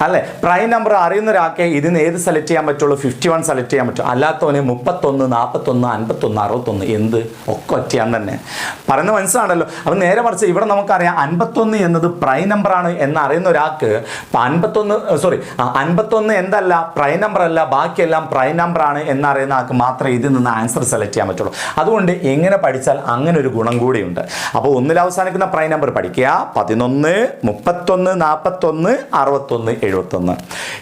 അല്ലേ? പ്രൈം നമ്പർ അറിയുന്ന ഒരാൾക്ക് ഇതിന് ഏത് സെലക്ട് ചെയ്യാൻ പറ്റുള്ളൂ? ഫിഫ്റ്റി വൺ സെലക്ട് ചെയ്യാൻ പറ്റും. അല്ലാത്തവന് മുപ്പത്തൊന്ന് നാൽപ്പത്തൊന്ന് അൻപത്തൊന്ന് അറുപത്തൊന്ന് എന്ത്? ഒക്കെ ഒറ്റയാൻ തന്നെ. പറയുന്ന മനസ്സിലാണല്ലോ. അപ്പം നേരെ മറിച്ച് ഇവിടെ നമുക്കറിയാം അൻപത്തൊന്ന് എന്നത് പ്രൈം നമ്പറാണ് എന്ന് അറിയുന്ന ഒരാൾക്ക് അൻപത്തൊന്ന് സോറി അൻപത്തൊന്ന് എന്തല്ല? പ്രൈം നമ്പർ അല്ല. ബാക്കിയെല്ലാം പ്രൈം നമ്പറാണ് എന്നറിയുന്ന ആൾക്ക് മാത്രമേ ഇതിൽ നിന്ന് ആൻസർ സെലക്ട് ചെയ്യാൻ പറ്റുള്ളൂ. അതുകൊണ്ട് എങ്ങനെ പഠിച്ചാൽ അങ്ങനെ ഒരു ഗുണം കൂടിയുണ്ട്. അപ്പോൾ ഒന്നിൽ അവസാനിക്കുന്ന പ്രൈം നമ്പർ പഠിക്കുക. പതിനൊന്ന് മുപ്പത്തൊന്ന് നാൽപ്പത്തൊന്ന് അറുപത്തൊന്ന് എഴുപത്തൊന്ന്.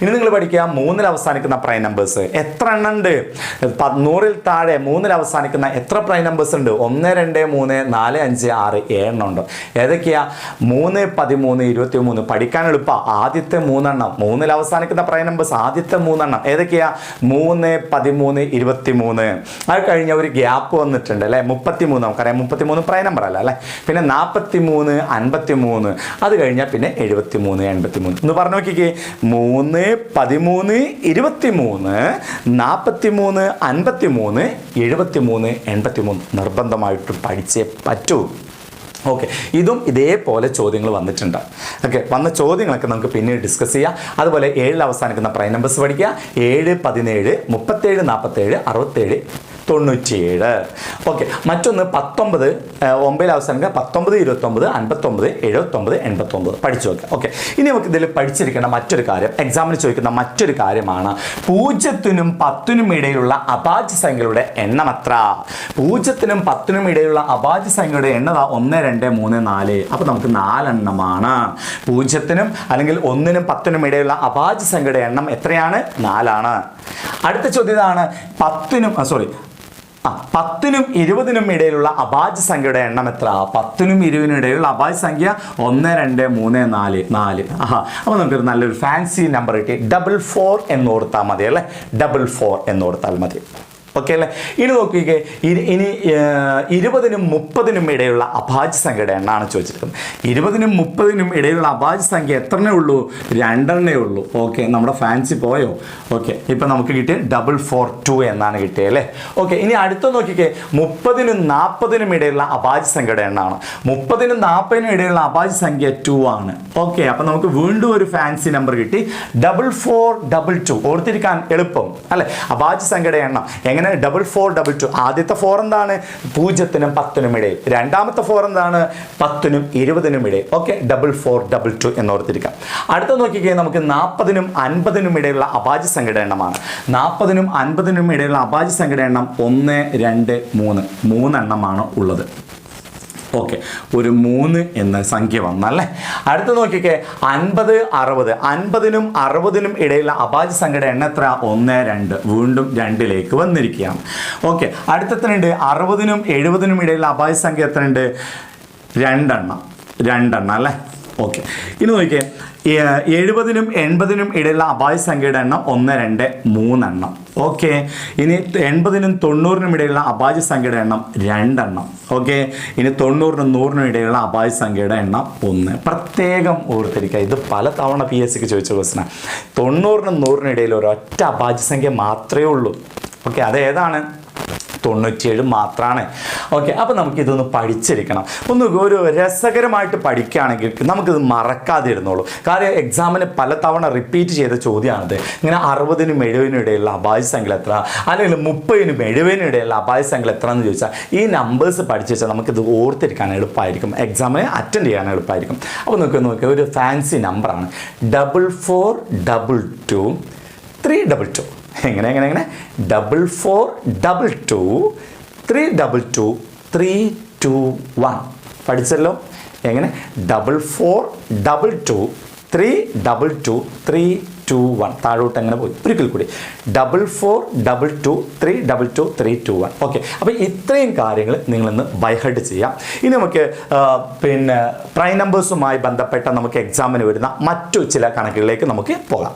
ഇനി നിങ്ങൾ പഠിക്കുക മൂന്നിൽ അവസാനിക്കുന്ന പ്രൈം നമ്പേഴ്സ് എത്ര എണ്ണം ഉണ്ട് നൂറിൽ താഴെ മൂന്നിൽ അവസാനിക്കുന്ന എത്ര പ്രൈം നമ്പേഴ്സ് ഉണ്ട്? ഒന്ന് രണ്ട് മൂന്ന് നാല് അഞ്ച് ആറ് ഏഴെണ്ണം ഉണ്ട്. ഏതൊക്കെയാ? മൂന്ന് പതിമൂന്ന് ഇരുപത്തി മൂന്ന് പഠിക്കാൻ എളുപ്പ. ആദ്യത്തെ മൂന്നെണ്ണം. മൂന്നിൽ അവസാനിക്കുന്ന പ്രൈം നമ്പേഴ്സ് ആദ്യത്തെ മൂന്നെണ്ണം. ഏതൊക്കെയാ? മൂന്ന് പതിമൂന്ന് ഇരുപത്തി മൂന്ന് അത് കഴിഞ്ഞ ഒരു ഗ്യാപ്പ് വന്നിട്ടുണ്ട് അല്ലേ? മുപ്പത്തി മൂന്ന് നമുക്കറിയാം. മുപ്പത്തി മൂന്ന് പ്രൈം നമ്പർ അല്ല അല്ലേ? പിന്നെ നാൽപ്പത്തി മൂന്ന് അൻപത്തി മൂന്ന് അത് കഴിഞ്ഞാൽ പിന്നെ എഴുപത്തി മൂന്ന് എൺപത്തി മൂന്ന് എന്ന് പറഞ്ഞു നോക്കിക്കേ. മൂന്ന് പതിമൂന്ന് ഇരുപത്തി മൂന്ന് നാൽപ്പത്തി മൂന്ന് അൻപത്തി മൂന്ന് എഴുപത്തി മൂന്ന് എൺപത്തി മൂന്ന് നിർബന്ധമായിട്ടും പഠിച്ചേ പറ്റൂ. ഓക്കെ ഇതും ഇതേപോലെ ചോദ്യങ്ങൾ വന്നിട്ടുണ്ട്. ഓക്കെ വന്ന ചോദ്യങ്ങളൊക്കെ നമുക്ക് പിന്നീട് ഡിസ്കസ് ചെയ്യാം. അതുപോലെ ഏഴിൽ അവസാനിക്കുന്ന പ്രൈം നമ്പേഴ്സ് പഠിക്കുക. ഏഴ് പതിനേഴ് മുപ്പത്തേഴ് നാൽപ്പത്തേഴ് അറുപത്തേഴ് തൊണ്ണൂറ്റിയേഴ്. ഓക്കെ മറ്റൊന്ന് പത്തൊമ്പത് ഒമ്പതിൽ അവസാനിക്കുക പത്തൊമ്പത് ഇരുപത്തൊമ്പത് അൻപത്തൊമ്പത് എഴുപത്തൊമ്പത് എൺപത്തൊമ്പത്. പഠിച്ചു നോക്കുക ഓക്കെ ഇനി നമുക്ക് ഇതിൽ പഠിച്ചിരിക്കേണ്ട മറ്റൊരു കാര്യം എക്സാമിന് ചോദിക്കുന്ന മറ്റൊരു കാര്യമാണ് പൂജ്യത്തിനും പത്തിനും ഇടയിലുള്ള അഭാജ്യ സംഖ്യകളുടെ എണ്ണം എത്ര പൂജ്യത്തിനും പത്തിനും ഇടയിലുള്ള അഭാജ്യ സംഖ്യയുടെ എണ്ണം ഒന്ന് രണ്ട് മൂന്ന് നാല്. അപ്പോൾ നമുക്ക് നാലെണ്ണമാണ്. പൂജ്യത്തിനും അല്ലെങ്കിൽ ഒന്നിനും പത്തിനും ഇടയിലുള്ള അഭാജ്യ സംഖ്യയുടെ എണ്ണം എത്രയാണ്? നാലാണ്. അടുത്ത ചോദ്യം ഇതാണ്. പത്തിനും സോറി ആ പത്തിനും ഇരുപതിനും ഇടയിലുള്ള അഭാജ്യ സംഖ്യയുടെ എണ്ണം എത്ര? പത്തിനും ഇരുപതിനും ഇടയിലുള്ള അഭാജ്യ സംഖ്യ ഒന്ന് രണ്ട് മൂന്ന് നാല് നാല്. ആഹാ. അപ്പോൾ നമുക്കൊരു നല്ലൊരു ഫാൻസി നമ്പർ കിട്ടി. ഡബിൾ ഫോർ എന്ന് കൊടുത്താൽ മതി അല്ലേ? ഡബിൾ ഫോർ എന്ന് കൊടുത്താൽ മതി. ഓക്കെ അല്ലേ ഇനി നോക്കിക്കേ ഇനി- ഇരുപതിനും മുപ്പതിനും ഇടയിലുള്ള അഭാജ്യ സംഖ്യയുടെ എണ്ണാണ് ചോദിച്ചിരിക്കുന്നത്. ഇരുപതിനും മുപ്പതിനും ഇടയിലുള്ള അഭാജ്യ സംഖ്യ എത്രണ്ണേ ഉള്ളൂ? രണ്ടെണ്ണേ ഉള്ളൂ. ഓക്കെ നമ്മുടെ ഫാൻസി പോയോ? ഓക്കെ ഇപ്പം നമുക്ക് കിട്ടിയ ഡബിൾ ഫോർ ടു എന്നാണ് കിട്ടിയത് അല്ലേ? ഓക്കെ ഇനി അടുത്ത നോക്കിക്കേ മുപ്പതിനും നാൽപ്പതിനും ഇടയിലുള്ള അഭാജ്യ സംഖ്യയുടെ എണ്ണാണ്. മുപ്പതിനും നാൽപ്പതിനും ഇടയിലുള്ള അഭാജ്യ സംഖ്യ ടു ആണ്. ഓക്കെ അപ്പം നമുക്ക് വീണ്ടും ഒരു ഫാൻസി നമ്പർ കിട്ടി. Double four double two. ഓർത്തിരിക്കാൻ എളുപ്പം അല്ലേ? അഭാജ്യ സംഖ്യയുടെ എണ്ണം. എങ്ങനെ ഡബിൾ ഫോർ ഡബിൾ ടു ആദ്യത്തെ ഫോർ എന്താണ്? പൂജ്യത്തിനും പത്തിനും ഇടയിൽ. രണ്ടാമത്തെ ഫോർ എന്താണ്? പത്തിനും ഇരുപതിനും ഇടയിൽ. Okay double four double two എന്ന് ഓർത്തിരിക്കാം അടുത്ത നോക്കിക്കഴിഞ്ഞാൽ നമുക്ക് നാൽപ്പതിനും അൻപതിനും ഇടയിലുള്ള അപാജ സംഖ്യയുടെ എണ്ണമാണ്. നാൽപ്പതിനും അൻപതിനും ഇടയിലുള്ള അപാജ സംഖ്യയുടെ എണ്ണം ഒന്ന് രണ്ട് മൂന്ന്. മൂന്നെണ്ണമാണ് ഉള്ളത്. ഓക്കെ. ഒരു മൂന്ന് എന്ന സംഖ്യ വന്നല്ലേ അടുത്ത് നോക്കിക്കേ. അൻപത് അറുപത്. അൻപതിനും അറുപതിനും ഇടയിലുള്ള അഭാജ്യ സംഖ്യയുടെ എണ്ണ എത്ര? ഒന്ന് രണ്ട്. വീണ്ടും രണ്ടിലേക്ക് വന്നിരിക്കുകയാണ്. ഓക്കെ. അടുത്തെത്രയുണ്ട് അറുപതിനും എഴുപതിനും ഇടയിലുള്ള അഭാജ്യ സംഖ്യ എത്രയുണ്ട് രണ്ടെണ്ണം. രണ്ടെണ്ണം അല്ലേ? ഓക്കെ ഇനി നോക്കിയേ. എഴുപതിനും എൺപതിനും ഇടയിലുള്ള അപായ സംഖ്യയുടെ എണ്ണം ഒന്ന് രണ്ട് മൂന്നെണ്ണം. ഓക്കെ ഇനി എൺപതിനും തൊണ്ണൂറിനും ഇടയിലുള്ള അപായ സംഖ്യയുടെ എണ്ണം രണ്ടെണ്ണം. ഓക്കെ ഇനി തൊണ്ണൂറിനും നൂറിനും ഇടയിലുള്ള അപായ സംഖ്യയുടെ എണ്ണം ഒന്ന്. പ്രത്യേകം ഓർത്തിരിക്കുക. ഇത് പല തവണ പി എസ് സിക്ക് ചോദിച്ച ക്വസ്റ്റിനാണ് തൊണ്ണൂറിനും നൂറിനും ഇടയിൽ ഒരൊറ്റ അപായ സംഖ്യ മാത്രമേ ഉള്ളൂ. ഓക്കെ അതേതാണ് തൊണ്ണൂറ്റിയേഴ് മാത്രമാണ് ഓക്കെ അപ്പോൾ നമുക്കിതൊന്ന് പഠിച്ചിരിക്കണം ഒന്ന് ഒരു രസകരമായിട്ട് പഠിക്കുകയാണെങ്കിൽ നമുക്കിത് ഇരുന്നോളൂ. കാര്യം എക്സാമിന് പല തവണ റിപ്പീറ്റ് ചെയ്ത ചോദ്യമാണിത്. ഇങ്ങനെ അറുപതിനും എഴുപതിനും ഇടയിലുള്ള അപായ സംഖ്യ എത്ര? അല്ലെങ്കിൽ മുപ്പതിനും എഴുപതിനും ഇടയിലുള്ള അപായ സംഖ്യ എത്ര എന്ന് ചോദിച്ചാൽ ഈ നമ്പേഴ്സ് പഠിച്ചു വെച്ചാൽ നമുക്കിത് ഓർത്തിരിക്കാൻ എളുപ്പമായിരിക്കും. എക്സാമിന് അറ്റൻഡ് ചെയ്യാൻ എളുപ്പമായിരിക്കും. അപ്പോൾ നോക്കി നോക്കി ഒരു ഫാൻസി നമ്പറാണ് double four double two three double two എങ്ങനെ എങ്ങനെ എങ്ങനെ? Double four double two three double two three two one പഠിച്ചല്ലോ? എങ്ങനെ? Double four double two three double two three two one താഴോട്ട് അങ്ങനെ പോയി. ഒരിക്കൽ കൂടി. Double four double two three double two three two one okay അപ്പോൾ ഇത്രയും കാര്യങ്ങൾ നിങ്ങളിന്ന് ബൈഹെഡ് ചെയ്യാം. ഇനി നമുക്ക് പിന്നെ പ്രൈം നമ്പേഴ്സുമായി ബന്ധപ്പെട്ട നമുക്ക് എക്സാമിന് വരുന്ന മറ്റു ചില കണക്കുകളിലേക്ക് നമുക്ക് പോകാം.